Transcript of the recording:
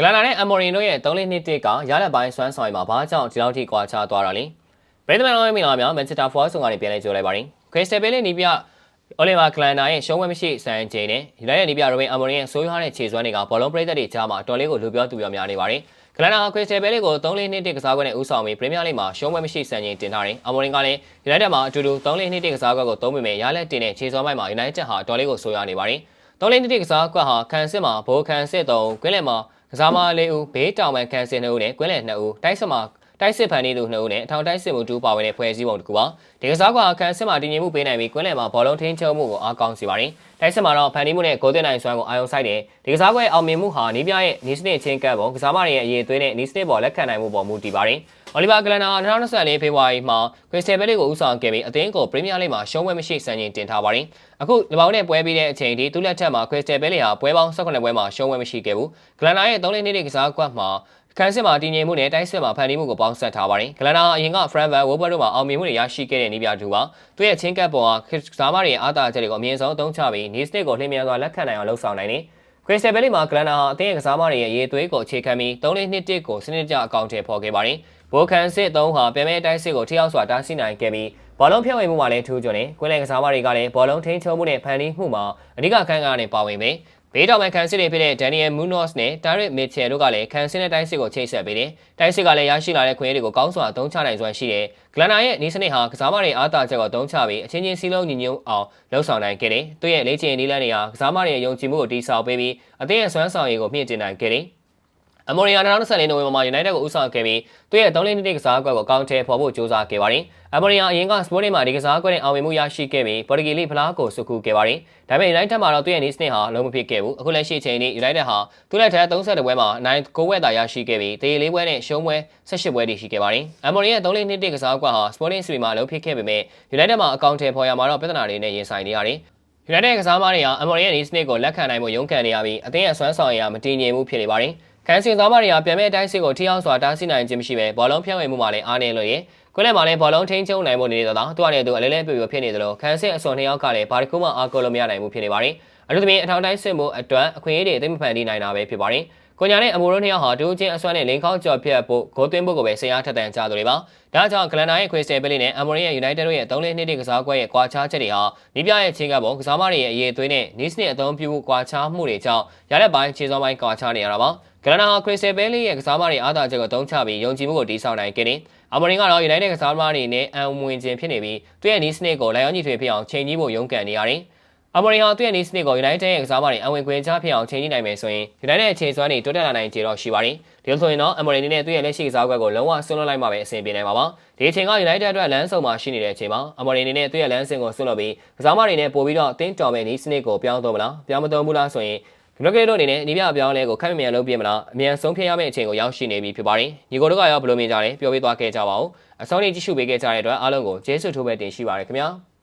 ဂလာနာနဲ့အမော်ရီတို့ရဲ့3လေးနှစ်တစ်ကရလက်ပိုင်းဆွမ်းဆောင်ရမှာဘာကြောင့်ဒီလောက်ထိကွာခြားသွားတာလဲဘယ်သမန်တော်ရဲ့မိလာများမန်ချက်စတာဖော့ဆုံကနေပြန်လဲကြိုလိုက်ပါရင်ခရစ္စတယ်ဘဲလေးနီးပြအိုလီဗာကလန်နာရဲ့ရှုံးဝဲမရှိစံချိန်နဲ့ယူနိုက်တက်နီးပြရိုဘင်အမော်ရီရဲ့ဆိုးရွားတဲ့ခြေစွမ်းတွေကဘောလုံးပရိသတ်တွေကြားမှာတော်လေးကိုလူပြောသူပြောများနေပါတယ်ဂလန်နာခရစ္စတယ်ဘဲလေးကို3လေးနှစ်တစ်ကစားကွက်နဲ့ဦးဆောင်ပြီးပရီးမီးယားလိမှာရှုံးဝဲမရှိစံချိန်တင်ထားတယ်အမော်ရီကလည်းယူနိုက်တက်မှာအတူတူ3လေးနှစ်တစ်ကစားကွက်ကိုသုံးပေမဲ့ရလက်တင်တဲ့ခြေစွမ်းပိုင်းမှာယူနိုက်တက်ဟာတော်လေးကိုဆိုးရွားနေပါတယ်3လေးနှစ်တစ်ကစားကွက်ဟာခံစစ်မှာဘိုးခံစစ်တုံးကွင်းလယ်မှာ ကစားမလေးဦးဘေးတောင်ပန်ကန်စင်2ဦးနဲ့ကွင်းလယ်2ဦးတိုက်စစ်မှာတိုက်စစ်ဖန်နေသူ2ဦးနဲ့အထောင်တိုက်စစ်မှု2ပါဝင်တဲ့ဖွဲ့စည်းပုံတစ်ခုပါဒီကစားကွာအခန်းစစ်မှာတည်ငြိမ်မှုပေးနိုင်ပြီးကွင်းလယ်မှာဘောလုံးထင်းချုံမှုကိုအားကောင်းစေပါတယ်တိုက်စစ်မှာတော့ဖန်နေမှုနဲ့ဂိုးသွင်းနိုင်စွမ်းကိုအာရုံစိုက်တယ်ဒီကစားကွဲအောင်မြင်မှုဟာနီးပြရဲ့နီးစနစ်ချင်းကပ်ပုံကစားမတွေရဲ့အရေးသွင်းတဲ့နီးစနစ်ပေါ်လက်ခံနိုင်မှုပေါ်မူတည်ပါတယ် အော်လီဗာဂလန်နာ2024ဖေဖော်ဝါရီမှာခရစ္စတယ်ဘဲလေးကိုဦးဆောင်ခဲ့ပြီးအသင်းကိုပရီးမီးယားလိမှာရှုံးပွဲမရှိစံချိန်တင်ထားပါတယ်အခုလဘောင်းနဲ့ပွဲပြီးတဲ့အချိန်ထိသူ့လက်ထက်မှာခရစ္စတယ်ဘဲလေးဟာပွဲပေါင်း18ပွဲမှာရှုံးပွဲမရှိခဲ့ဘူးဂလန်နာရဲ့3လေးနှစ်ကစားကွက်မှာခန်းစစ်မှာတည်ငြိမ်မှုနဲ့တိုက်စစ်မှာဖန်တီးမှုကိုပေါင်းစပ်ထားပါတယ်။ဂလန်နာအရင်က Fran Van Wolper တို့မှာအောင်မြင်မှုတွေရရှိခဲ့တဲ့နေပြတူပါ။သူ့ရဲ့ချင်းကပ်ပေါ်ကကစားမတွေရဲ့အားသာချက်တွေကိုအမြင့်ဆုံးအသုံးချပြီး Nice ကိုလှည့်မြန်စွာလက်ခံနိုင်အောင်လှုပ်ဆောင်နိုင်တယ်။ ခရစ္စတယ်ဘဲလီမှာဂလန်နာဟာအသင်းရဲ့ကစားမတွေရဲ့ရေသွေးကိုအခြေခံပြီး3လေးနှစ်တစ်ကိုစနစ်တကျအကောင့်ထဲပေါ်ခဲ့ပါတယ်။ဘိုကန်စစ်3ဟာပြန်မဲ့တိုက်စစ်ကိုထိရောက်စွာတားဆီးနိုင်ခဲ့ပြီးဘောလုံးဖြန့်ဝေမှုမှာလည်းထူးချွန်တယ်။ကွင်းလယ်ကစားမတွေကလည်းဘောလုံးထိန်းချုပ်မှုနဲ့ဖန်တီးမှုမှာအဓိကခန်းကားနဲ့ပါဝင်ပြီး ဘေးတော်မှခန်းစစ်တွေဖြစ်တဲ့ Daniel Munoz နဲ့ Derek Mitchell တို့ကလည်းခန်းစစ်တဲ့တိုင်းစစ်ကိုချိတ်ဆက်ပေးတယ်။တိုင်းစစ်ကလည်းရရှိလာတဲ့ခွင့်ရတွေကိုကောင်းစွာအသုံးချနိုင်စွမ်းရှိတယ်။ဂလန်နာရဲ့နီးစနစ်ဟာကစားမတွေအားသာချက်ကိုအသုံးချပြီးအချင်းချင်းစီးလုံးညီညွတ်အောင်လှုပ်ဆောင်နိုင်ခဲ့တယ်။သူ့ရဲ့လေ့ကျင့်နည်းလမ်းတွေဟာကစားမတွေရဲ့ယုံကြည်မှုကိုတိစောက်ပေးပြီးအသင်းရဲ့စွမ်းဆောင်ရည်ကိုမြင့်တင်နိုင်ခဲ့တယ်။ အမော်ရီယာ2024နိုဝင်ဘာမှာ United ကိုဦးဆောင်ခဲ့ပြီးသူ့ရဲ့3လနှစ်ကစားကွက်ကိုအကောင့်ထဲပေါ်ဖို့ကြိုးစားခဲ့ပါတယ်။အမော်ရီယာအရင်က Sporting မှာဒီကစားကွက်နဲ့အောင်မြင်မှုရရှိခဲ့ပြီးပေါ်တူဂီလိဖလားကိုစုခုခဲ့ပါတယ်။ဒါပေမဲ့ United မှာတော့သူ့ရဲ့နီးစနစ်ဟာလုံးမဖြစ်ခဲ့ဘူး။အခုလက်ရှိအချိန်ထိ United ဟာသူ့လက်ထက်32ပွဲမှာ9 9ဝက်သာရရှိခဲ့ပြီးတေးလေးပွဲနဲ့ရှုံးပွဲ18ပွဲတည်ရှိခဲ့ပါတယ်။အမော်ရီယာ3လနှစ်ကစားကွက်ဟာ Sporting CP မှာလုံးဖြစ်ခဲ့ပေမဲ့ United မှာအကောင့်ထဲပေါ်ရမှာတော့ပြဿနာတွေနဲ့ရင်ဆိုင်နေရတယ်။ United ကစားမတွေဟာအမော်ရီယာနီးစနစ်ကိုလက်ခံနိုင်မှုရုန်းကန်နေရပြီးအသင်းရဲ့ဆွမ်းဆောင်ရည်ဟာမတည်ငြိမ်မှုဖြစ်နေပါတယ်။ ကန်စင်သားမတွေကပြန်မဲ့အတိုင်းစစ်ကိုထိအောင်စွာတားဆီးနိုင်ခြင်းမရှိပဲဘောလုံးဖြန့်ဝေမှုမှာလည်းအားနည်းလို့ရကွဲလက်မှာလည်းဘောလုံးထိန်းချုပ်နိုင်မှုနေသလားသူကလည်းသူအလဲလဲပြပြဖြစ်နေသလိုကန်စင်အစွန်နှစ်ယောက်ကလည်းဘာတစ်ခုမှအားကိုးလို့မရနိုင်ဘူးဖြစ်နေပါတယ်အထူးသဖြင့်အထောင်တိုင်းစစ်မှုအတွက်အခွင့်အရေးတွေအသိမဖန်တီးနိုင်တာပဲဖြစ်ပါတယ်ကိုညာနဲ့အမိုးတို့နှစ်ယောက်ဟာဒူးချင်းအစွမ်းနဲ့လင်းခေါကြော်ဖြတ်ဖို့ဂိုးသွင်းဖို့ကိုပဲဆရာထက်တန်ကြသူတွေပါ။ဒါကြောင့်ဂလန်နာရဲ့ခွေစတယ်ဘယ်လီနဲ့အမိုးရဲ့ United တို့ရဲ့3လေးနှစ်တည်းကစားကွက်ရဲ့ကွာခြားချက်တွေဟာနီးပြရဲ့ချင်းကပုံကစားမတွေရဲ့အရေးသွေးနဲ့နီးစနစ်အသုံးပြုကွာခြားမှုတွေကြောင့်ရတဲ့ပိုင်းခြေစောပိုင်းကွာခြားနေရတာပါ။ ဂလန်နာဟာခရစ်စတယ်ဘယ်လီရဲ့ကစားမတွေအားသာချက်ကိုတုံးချပြီးယုံကြည်မှုကိုတည်ဆောက်နိုင်ခဲ့တယ်။အမိုရင်ကတော့ United ကစားမတွေနဲ့အံဝင်ခြင်းဖြစ်နေပြီးသူ့ရဲ့နီးစနစ်ကိုလိုက်အောင်ညီထွေဖြစ်အောင်ချိန်ကြီးဖို့ရုန်းကန်နေရတယ်။အမေရိကန်သူ့ရဲ့နေစနစ်ကို United ရဲ့ကစားမတွေအဝင်ခွင့်ချဖြစ်အောင်ချိန်ကြည့်နိုင်မယ်ဆိုရင် United ရဲ့ချိန်စွမ်းတွေတိုးတက်လာနိုင်ခြေတော့ရှိပါတယ်။ဒီလိုဆိုရင်တော့အမေရိကန်နဲ့သူ့ရဲ့လက်ရှိကစားကွက်ကိုလုံးဝဆွလွတ်လိုက်မှပဲအဆင်ပြေနိုင်မှာပါ။ဒီအချိန်က United အတွက်လမ်းဆုံမှာရှိနေတဲ့အချိန်မှာအမေရိကန်နဲ့သူ့ရဲ့လမ်းစဉ်ကိုဆွလွတ်ပြီးကစားမတွေနဲ့ပို့ပြီးတော့အသင်းတော်မဲ့နေစနစ်ကိုပြောင်းတော့မလားပြောင်းမတော့ဘူးလားဆိုရင် ဒီလိုကလေးတို့အနေနဲ့ဒီပြအပြောင်းလဲကိုခက်မမြန်လုပ်ပြမလားအမြန်ဆုံးဖြတ်ရမယ့်အချိန်ကိုရောက်ရှိနေပြီဖြစ်ပါတယ်။ညီကိုတို့ကရောဘယ်လိုမြင်ကြလဲပြောပြသွားခဲ့ကြပါဦး။အစောနေ့ကြည့်ရှုပေးခဲ့ကြတဲ့အတွက်အားလုံးကိုကျေးဇူးထိုးပဲတင်ရှိပါရခင်ဗျာ။